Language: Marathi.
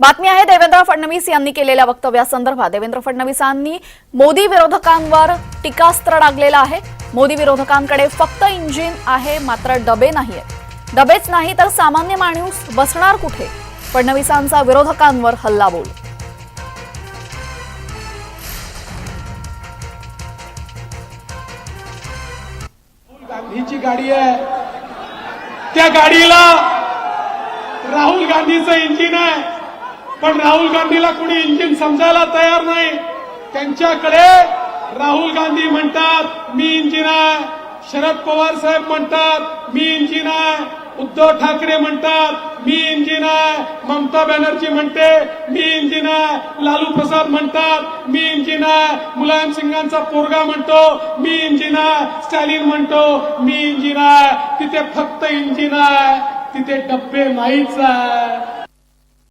बातमी आहे देवेंद्र फडणवीस यांनी केलेल्या वक्तव्यासंदर्भात. देवेंद्र फडणवीसांनी मोदी विरोधकांवर टीकास्त्र डागलेलं आहे. मोदी विरोधकांकडे फक्त इंजिन आहे मात्र डबे नाहीये. डबेच नाही तर सामान्य माणूस बसणार कुठे? फडणवीसांचा विरोधकांवर हल्लाबोल. गांधीची गाडी आहे. त्या गाडीला राहुल गांधीचं इंजिन आहे. पण राहुल गांधीला कुणी इंजिन समजायला तयार नाही. त्यांच्याकडे राहुल गांधी म्हणतात मी इंजिन आहे शरद पवार साहेब म्हणतात मी इंजिन आहे उद्धव ठाकरे म्हणतात मी इंजिन आहे ममता बॅनर्जी म्हणते मी इंजिन आहे लालू प्रसाद म्हणतात मी इंजिन आहे मुलायम सिंगांचा पोरगा म्हणतो मी इंजिन आहे स्टॅलिन म्हणतो मी इंजिन आहे तिथे फक्त इंजिन आहे तिथे डब्बे नाहीच आहे.